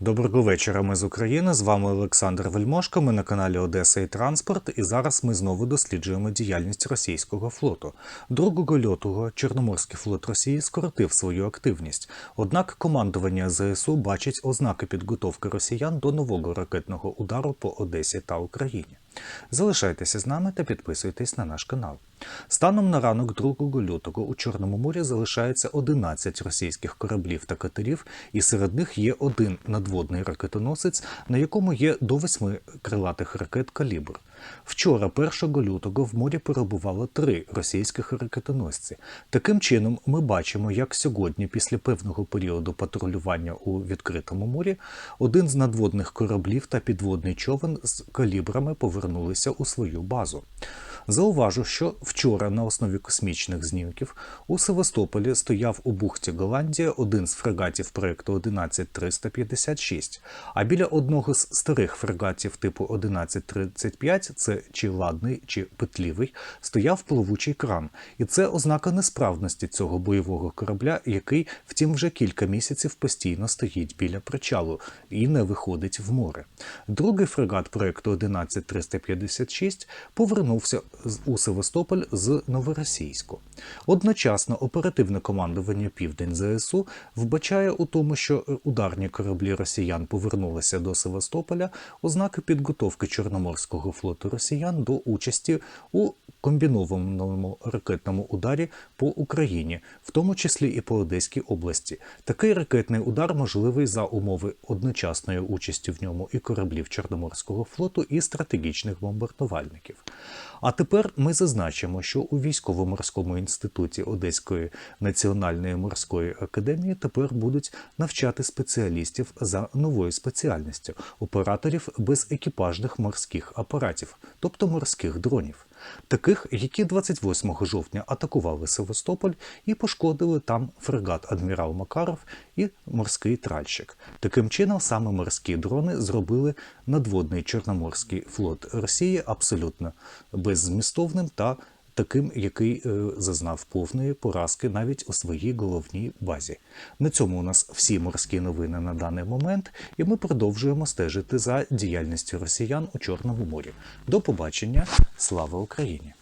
Доброго вечора. Ми з України. З вами Олександр Вельмошко. Ми на каналі Одеса і Транспорт. І зараз ми знову досліджуємо діяльність російського флоту. 2 лютого Чорноморський флот Росії скоротив свою активність. Однак командування ЗСУ бачить ознаки підготовки росіян до нового ракетного удару по Одесі та Україні. Залишайтеся з нами та підписуйтесь на наш канал. Станом на ранок 2 лютого у Чорному морі залишається 11 російських кораблів та катерів, і серед них є один надводний ракетоносець, на якому є до восьми крилатих ракет калібр. Вчора, 1 лютого, в морі перебувало три російських ракетоносці. Таким чином, ми бачимо, як сьогодні, після певного періоду патрулювання у відкритому морі, один з надводних кораблів та підводний човен з калібрами повернулися у свою базу. Зауважу, що вчора на основі космічних знімків у Севастополі стояв у бухті Голландія один з фрегатів проекту 11356, а біля одного з старих фрегатів типу 1135, це чи ладний, чи петлівий, стояв плавучий кран. І це ознака несправності цього бойового корабля, який, втім, вже кілька місяців постійно стоїть біля причалу і не виходить в море. Другий фрегат проекту 11356 повернувся у Севастополь з Новоросійську. Одночасно оперативне командування Південь ЗСУ вбачає у тому, що е, ударні кораблі росіян повернулися до Севастополя, ознаки підготовки Чорноморського флоту росіян до участі у комбінованому ракетному ударі по Україні, в тому числі і по Одеській області. Такий ракетний удар можливий за умови одночасної участі в ньому і кораблів Чорноморського флоту, і стратегічних бомбардувальників. А тепер ми зазначимо, що у військово-морському інституті Одеської національної морської академії тепер будуть навчати спеціалістів за новою спеціальністю операторів безекіпажних морських апаратів, тобто морських дронів, таких, які 28 жовтня атакували Севастополь і пошкодили там фрегат Адмірал Макаров і морський тральщик. Таким чином, саме морські дрони зробили надводний Чорноморський флот Росії абсолютно беззмістовним та таким, який е, зазнав повної поразки навіть у своїй головній базі. На цьому у нас всі морські новини на даний момент, і ми продовжуємо стежити за діяльністю росіян у Чорному морі. До побачення, слава Україні!